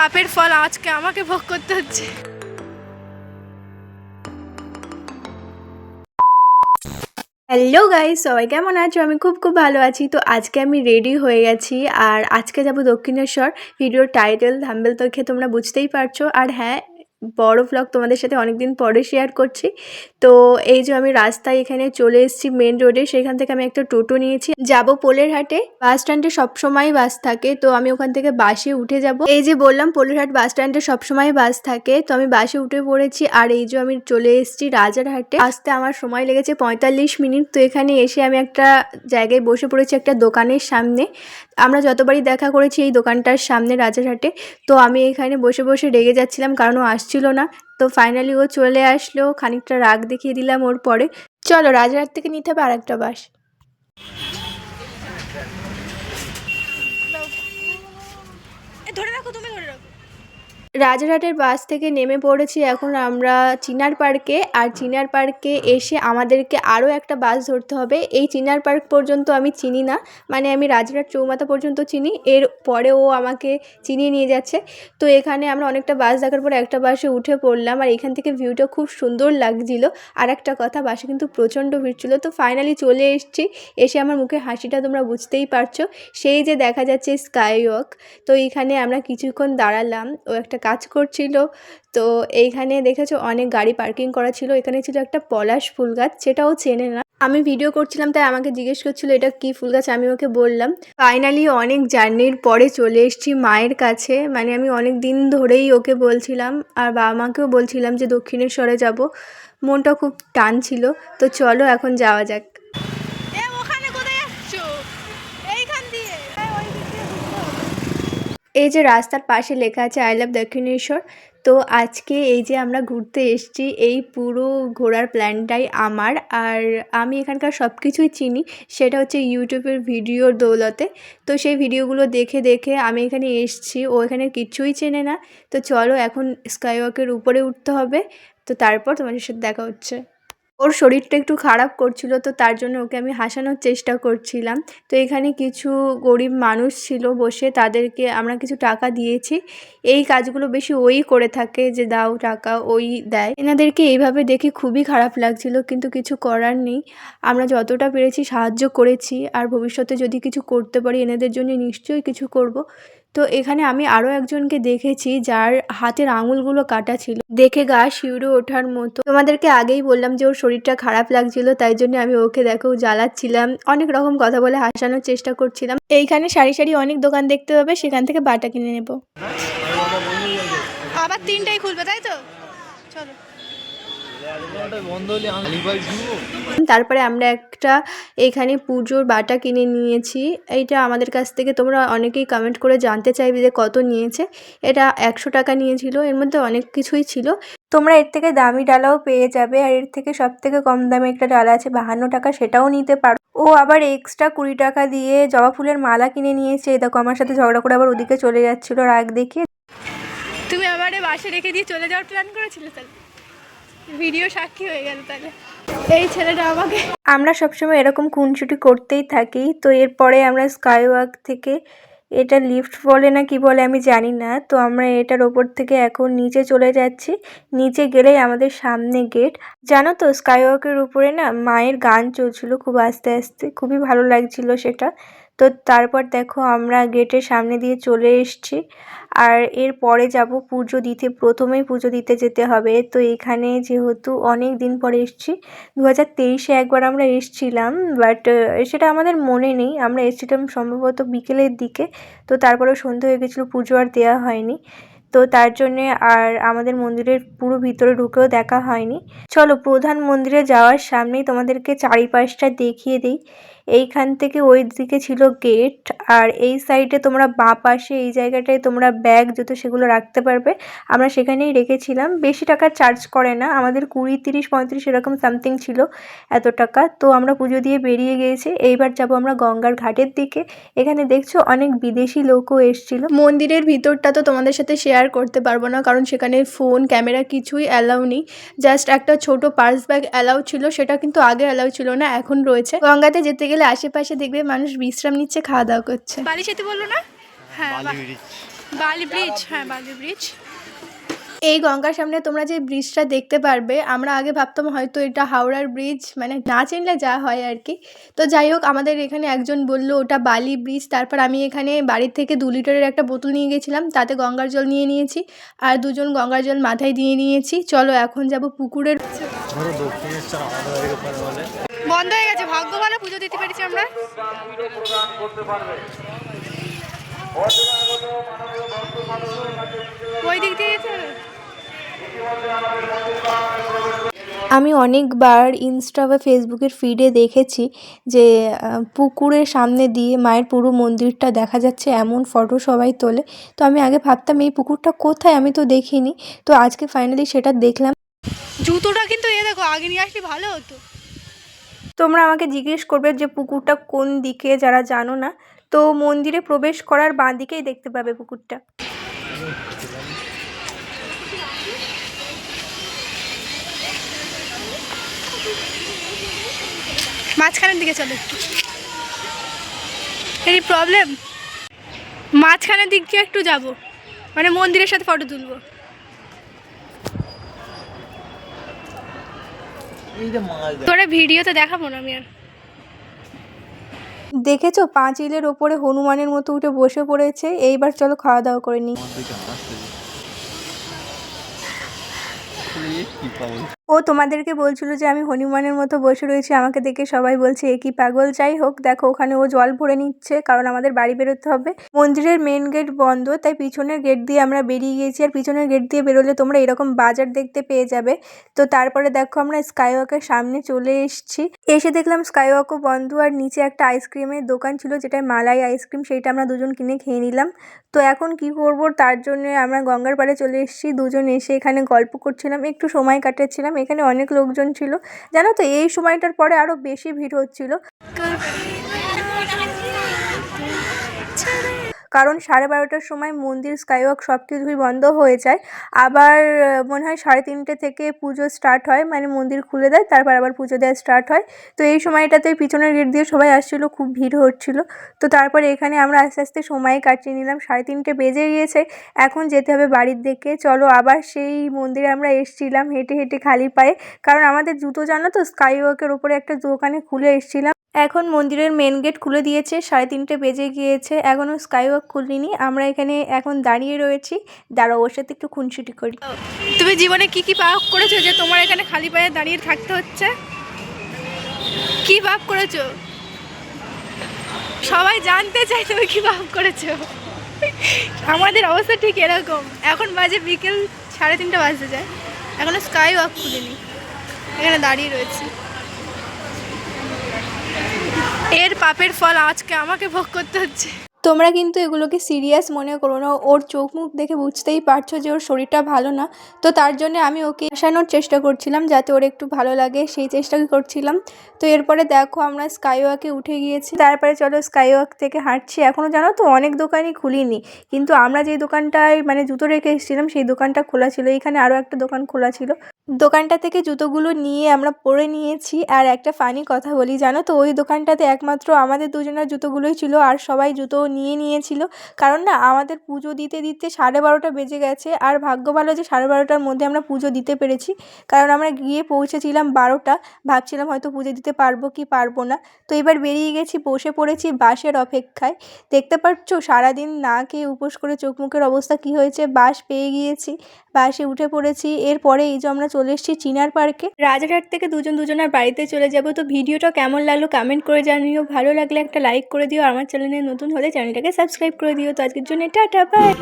পাপের ফল আজকে আমাকে ভোগ করতে হচ্ছে। হ্যালো গাইস সবাই কেমন আছো? আমি খুব খুব ভালো আছি। তো আজকে আমি রেডি হয়ে গেছি আর আজকে যাব দক্ষিণেশ্বর। ভিডিওর টাইটেল থাম্বেল তো খেয়ে তোমরা বুঝতেই পারছ। আর হ্যাঁ বড় ব্লগ তোমাদের সাথে অনেক দিন পরে শেয়ার করছি। তো এই যে আমি রাস্তায় এখানে চলে এসেছি মেন রোডে সেখান থেকে আমি একটা টোটো নিয়েছি। যাব পোলের হাটে বাস স্ট্যান্ডে সবসময় বাস থাকে, তো আমি ওখান থেকে বাসে উঠে যাব। এই যে বললাম, পোলেরহাট বাস স্ট্যান্ডে সবসময় বাস থাকে, তো আমি বাসে উঠে পড়েছি। আর এই যে আমি চলে এসেছি রাজারহাটে। আসতে আমার সময় লেগেছে পঁয়তাল্লিশ মিনিট, তো এখানে এসে আমি একটা জায়গায় বসে পড়েছি একটা দোকানের সামনে। আমরা যতবারই দেখা করেছি এই দোকানটার সামনে রাজারহাটে, তো আমি এখানে বসে বসে রেগে যাচ্ছিলাম, কারণ ও আসছিল না। তো ফাইনালি ও চলে আসলো। খানিকটা রাগ দেখিয়ে দিলাম ওর পরে। চলো রাজারহাট থেকে নিতে হবে আর একটা বাস ধরে রাখো, তুমি ধরে রাখো। রাজারহাটের বাস থেকে নেমে পড়েছি এখন আমরা চিনার পার্কে আর চিনার পার্কে এসে আমাদেরকে আরও একটা বাস ধরতে হবে। এই চিনার পার্ক পর্যন্ত আমি চিনি না মানে আমি রাজারহাট চৌমাথা পর্যন্ত চিনি, এর পরে ও আমাকে চিনিয়ে নিয়ে যাচ্ছে। তো এখানে আমরা অনেকটা বাস দেখার পরে একটা বাসে উঠে পড়লাম আর এখান থেকে ভিউটা খুব সুন্দর লাগছিল। আর একটা কথা, বাসে কিন্তু প্রচণ্ড ভিড় ছিল, তো ফাইনালি চলে এসেছি। এসে আমার মুখে হাসিটা তোমরা বুঝতেই পারছ। সেই যে দেখা যাচ্ছে স্কাই ওয়াক তো এইখানে আমরা কিছুক্ষণ দাঁড়ালাম ও একটা কাজ করছিল। তো এইখানে দেখেছ অনেক গাড়ি পার্কিং করা ছিল। এখানে ছিল একটা পলাশ ফুল গাছ, সেটাও চেনে না। আমি ভিডিও করছিলাম, তাই আমাকে জিজ্ঞেস করছিল, এটা কি ফুল গাছ? আমি ওকে বললাম, ফাইনালি অনেক জার্নির পরে চলে এসেছি মায়ের কাছে। মানে আমি অনেক দিন ধরেই ওকে বলছিলাম, আর বাবা মাকেও বলছিলাম যে দক্ষিণেশ্বরে যাব। মনটা খুব টান ছিল। তো চলো এখন যাওয়া যাক ওখানে কোথায় যাচ্ছো এইখান দিয়ে এই যে রাস্তার পাশে লেখা আছে আই লাভ দক্ষিণেশ্বর। তো আজকে এই যে আমরা ঘুরতে এসেছি, এই পুরো ঘোরার প্ল্যানটাই আমার। আর আমি এখানকার সব কিছুই চিনি, সেটা হচ্ছে ইউটিউবের ভিডিওর দৌলতে। তো সেই ভিডিওগুলো দেখে দেখে আমি এখানে এসেছি, ও এখানে কিছুই চেনে না। তো চলো এখন স্কাইওয়াকের উপরে উঠতে হবে। তো তারপর তোমাদের সাথে দেখা হচ্ছে। ওর শরীরটা একটু খারাপ করছিল, তো তার জন্য ওকে আমি হাসানোর চেষ্টা করছিলাম। তো এখানে কিছু গরিব মানুষ ছিল বসে, তাদেরকে আমরা কিছু টাকা দিয়েছি। এই কাজগুলো বেশি ওই করে থাকে যে দাও টাকা, ওই দেয়। এনাদেরকে এইভাবে দেখে খুবই খারাপ লাগছিল, কিন্তু কিছু করার নেই। আমরা যতটা পেরেছি সাহায্য করেছি, আর ভবিষ্যতে যদি কিছু করতে পারি, এনাদের জন্য নিশ্চয়ই কিছু করব। তো এখানে আমি আরও একজনকে দেখেছি যার হাতের আঙুলগুলো কাটা ছিল। দেখে গা শিউরে ওঠার মতো। তোমাদেরকে আগেই বললাম যে ওর শরীরটা খারাপ লাগছিল, তাই জন্য আমি ওকে দেখো জ্বালাচ্ছিলাম। অনেক রকম কথা বলে হাসানোর চেষ্টা করছিলাম। এইখানে সারি সারি অনেক দোকান দেখতে পাবে, সেখান থেকে বাটা কিনে নেব। আবার তিনটাই খুলবে, তাই তো? চলো বন্ধ হলে আমি লিভার ঘুরবো তারপরে আমরা একটা এখানে পুজোর বাটা কিনে নিয়েছি। এইটা আমাদের কাছ থেকে তোমরা অনেকেই কমেন্ট করে জানতে চাইবে যে কত নিয়েছে। এটা একশো টাকা নিয়েছিল, এর মধ্যে অনেক কিছুই ছিল। তোমরা এর থেকে দামি ডালাও পেয়ে যাবে আর এর থেকে সব থেকে কম দামে একটা ডালা আছে, বাহান্ন টাকা, সেটাও নিতে পারো। ও আবার এক্সট্রা কুড়ি টাকা দিয়ে জবা ফুলের মালা কিনে নিয়েছে। দেখো, আমার সাথে ঝগড়া করে আবার ওদিকে চলে যাচ্ছিল রাগ দেখিয়ে। তুমি আবার বাসে রেখে দিয়ে চলে যাওয়ার প্ল্যান করেছিলে তাহলে? ভিডিও সাক্ষী হয়ে গেল তাহলে। এই ছেলেটা আমাকে আমরা সবসময় এরকম খুনসুটি করতেই থাকি, তো এরপরে আমরা স্কাই ওয়াক থেকে এটা লিফট বলে না কি বলে আমি জানি না, তো আমরা এটার ওপর থেকে এখন নিচে চলে যাচ্ছি, নিচে গেলেই আমাদের সামনে গেট জানো তো স্কাই ওয়াকের উপরে না মায়ের গান চলছিল খুব আস্তে আস্তে, খুবই ভালো লাগছিল সেটা। তো তারপর দেখো আমরা গেটের সামনে দিয়ে চলে এসেছি। আর এর পরে যাব পুজো দিতে, প্রথমেই পুজো দিতে যেতে হবে। তো এখানে যেহেতু অনেক দিন পরে এসছি দু হাজার তেইশে একবার আমরা এসেছিলাম বাট সেটা আমাদের মনে নেই। আমরা এসেছিলাম সম্ভবত বিকেলের দিকে, তো তারপরে সন্ধে হয়ে গেছিল, পুজো আর দেওয়া হয়নি। তো তার জন্যে আর আমাদের মন্দিরের পুরো ভিতরে ঢুকেও দেখা হয়নি। চলো প্রধান মন্দিরে যাওয়ার সামনেই তোমাদেরকে চারিপাশটা দেখিয়ে দিই। এইখান থেকে ওই দিকে ছিল গেট আর এই সাইডে তোমরা বাঁ পাশে এই জায়গাটায় তোমরা ব্যাগ যত সেগুলো রাখতে পারবে। আমরা সেখানেই রেখেছিলাম। বেশি টাকা চার্জ করে না। আমাদের কুড়ি, তিরিশ, পঁয়ত্রিশ এরকম সামথিং ছিল এত টাকা। তো আমরা পুজো দিয়ে বেরিয়ে গিয়েছি। এইবার যাব আমরা গঙ্গার ঘাটের দিকে। এখানে দেখছ অনেক বিদেশি লোকও এসেছিল। মন্দিরের ভিতরটা তো তোমাদের সাথে শেয়ার করতে পারব না, কারণ সেখানে ফোন ক্যামেরা কিছুই অ্যালাউ নেই। জাস্ট একটা ছোট পার্স ব্যাগ অ্যালাউ ছিল। সেটা কিন্তু আগে অ্যালাউ ছিল না, এখন রয়েছে। গঙ্গাতে যেতে গেলে আশেপাশে দেখবে মানুষ বিশ্রাম নিচ্ছে খাওয়া দাওয়া করছে। বালি সেতু বলল না? হ্যাঁ বালি ব্রিজ হ্যাঁ বালি ব্রিজ এই গঙ্গার সামনে তোমরা যে ব্রিজটা দেখতে পারবে আমরা আগে ভাবতাম হয়তো এটা হাওড়ার ব্রিজ মানে না চিনলে যা হয় আর কি। তো যাই হোক আমাদের এখানে একজন বলল ওটা বালি ব্রিজ তারপর আমি এখানে বাড়ির থেকে দু লিটারের একটা বোতল নিয়ে গেছিলাম তাতে গঙ্গার জল নিয়ে নিয়েছি আর দুজন গঙ্গার জল মাথায় দিয়ে নিয়েছি। চলো এখন যাব পুকুরের বন্ধ হয়ে গেছে ভাগ্য ভালো পুজো দিতে পেরেছি আমরা। ওই দিক দিয়ে আমি অনেকবার ইনস্টা বা ফেসবুকের ফিডে দেখেছি যে পুকুরের সামনে দিয়ে মায়ের পুরো মন্দিরটা দেখা যাচ্ছে এমন ফটো সবাই তোলে। তো আমি আগে ভাবতাম এই পুকুরটা কোথায়? আমি তো দেখিনি। তো আজকে ফাইনালি সেটা দেখলাম। জুতোটা কিন্তু এ দেখো আগে নিয়ে আসলে ভালো হতো। তোমরা আমাকে জিজ্ঞেস করবে যে পুকুরটা কোন দিকে, যারা জানো না, তো মন্দিরে প্রবেশ করার বাঁ দিকেই দেখতে পাবে পুকুরটা। মাঝখানের দিকে চলো একটু। এই প্রবলেম মাঝখানের দিক দিয়ে একটু যাব। মানে মন্দিরের সাথে ফটো তুলবো এই যে মাছ দেখ তোরা ভিডিওতে দেখাবো না আমি আর দেখেছ পাঁচিলের ওপরে হনুমানের মতো উঠে বসে পড়েছে। এইবার চলো খাওয়া দাওয়া করে নিই ও তোমাদেরকে বলছিল যে আমি হনুমানের মতো বসে রয়েছি, আমাকে দেখে সবাই বলছে, এ কি পাগল? যাই হোক, দেখো, ওখানে ও জল ভরে নিচ্ছে, কারণ আমাদের বাড়ি বেরোতে হবে। মন্দিরের মেন গেট বন্ধ, তাই পিছনের গেট দিয়ে আমরা বেরিয়ে গিয়েছি। আর পিছনের গেট দিয়ে বেরোলে তোমরা এরকম বাজার দেখতে পেয়ে যাবে। তো তারপরে দেখো, আমরা স্কাইওয়াকের সামনে চলে এসেছি। এসে দেখলাম স্কাইওয়াকও বন্ধ, আর নিচে একটা আইসক্রিমের দোকান ছিল যেটা মালাই আইসক্রিম সেইটা আমরা দুজন কিনে খেয়ে নিলাম। তো এখন কি করব, তার জন্য আমরা গঙ্গার পাড়ে চলে এসেছি। দুজন এসে এখানে গল্প করছিলাম, একটু সময় কাটাচ্ছিলাম এখানে অনেক লোকজন ছিল। জানো তো এই সময়টার পরে আরও বেশি ভিড় হচ্ছিল। কারণ সাড়ে বারোটার সময় মন্দির স্কাইওয়াক সব কিছুই বন্ধ হয়ে যায়। আবার মনে হয় সাড়ে তিনটে থেকে পুজো স্টার্ট হয় মানে মন্দির খুলে দেয়, তারপর আবার পুজো দেওয়া স্টার্ট হয়। তো এই সময়টাতে পিছনের গেট দিয়ে সবাই আসছিল, খুব ভিড় হচ্ছিল। তো তারপরে এখানে আমরা আস্তে আস্তে সময় কাটিয়ে নিলাম, সাড়ে তিনটে বেজে গিয়েছে। এখন যেতে হবে বাড়ির দিকে। চলো আবার সেই মন্দিরে আমরা এসছিলাম হেঁটে হেঁটে খালি পায়ে। কারণ আমাদের জুতো জানো তো স্কাই ওয়াকের ওপরে একটা দোকানে খুলে এসছিলাম। এখন মন্দিরের মেন গেট খুলে দিয়েছে, সাড়ে তিনটে বেজে গিয়েছে, এখনও স্কাই ওয়াক খুলিনি। আমরা এখানে এখন দাঁড়িয়ে রয়েছি, দাঁড়াও, ওর সাথে একটু খুনসুটি করি। তুমি জীবনে কি কি পাপ করেছ যে তোমার এখানে খালি পায়ে দাঁড়িয়ে থাকতে হচ্ছে? কি পাপ করেছ? সবাই জানতে চাই তুমি কি পাপ করেছ। আমাদের অবস্থা ঠিক এরকম। এখন বাজে বিকেল সাড়ে তিনটে বাজতে যায়। এখনও স্কাই ওয়াক খুলিনি। এখানে দাঁড়িয়ে রয়েছি। এর পাপের ফল আজকে আমাকে ভোগ করতে হচ্ছে। তোমরা কিন্তু এগুলোকে সিরিয়াস মনে করো না। ওর চোখ মুখ দেখে বুঝতেই পারছ যে ওর শরীরটা ভালো না। তো তার জন্য আমি ওকে আসানোর চেষ্টা করছিলাম যাতে ওর একটু ভালো লাগে, সেই চেষ্টাই করছিলাম। তো এরপরে দেখো আমরা স্কাইওয়াকে উঠে গিয়েছি। তারপরে চলো স্কাইওয়াক থেকে হাঁটছি। এখনও জানো তো অনেক দোকানই খুলিনি। কিন্তু আমরা যেই দোকানটায় মানে জুতো রেখে এসেছিলাম, সেই দোকানটা খোলা ছিল। এখানে আরও একটা দোকান খোলা ছিল। দোকানটা থেকে জুতোগুলো নিয়ে আমরা পরে নিয়েছি। আর একটা ফানি কথা বলি, জানো তো? ওই দোকানটাতে একমাত্র আমাদের দুজনের জুতোগুলোই ছিল আর সবাই জুতো নিয়ে নিয়েছিল। কারণ না, আমাদের পুজো দিতে দিতে সাড়ে বারোটা বেজে গেছে আর ভাগ্য ভালো যে সাড়ে বারোটার মধ্যে আমরা পুজো দিতে পেরেছি। কারণ আমরা গিয়ে পৌঁছেছিলাম বারোটা। ভাবছিলাম হয়তো পুজো দিতে পারব কি পারব না। তো এবার বেরিয়ে গেছি, বসে পড়েছি বাসের অপেক্ষায়। দেখতে পাচ্ছ, সারাদিন না খেয়ে উপোস করে চোখ মুখের অবস্থা কি হয়েছে? বাস পেয়ে গিয়েছি বাসে উঠে পড়েছি। এরপরে এই যে আমরা চলে এসেছি চিনার পার্কে। রাজারহাট থেকে দুজন দুজনের বাড়িতে চলে যাব। তো ভিডিওটা কেমন লাগল কমেন্ট করে জানিও। ভালো লাগলে একটা লাইক করে দিও। আমার চ্যানেলে নতুন হলে চ্যানেলটাকে সাবস্ক্রাইব করে দিও। তো আজকের জন্য টাটা বাই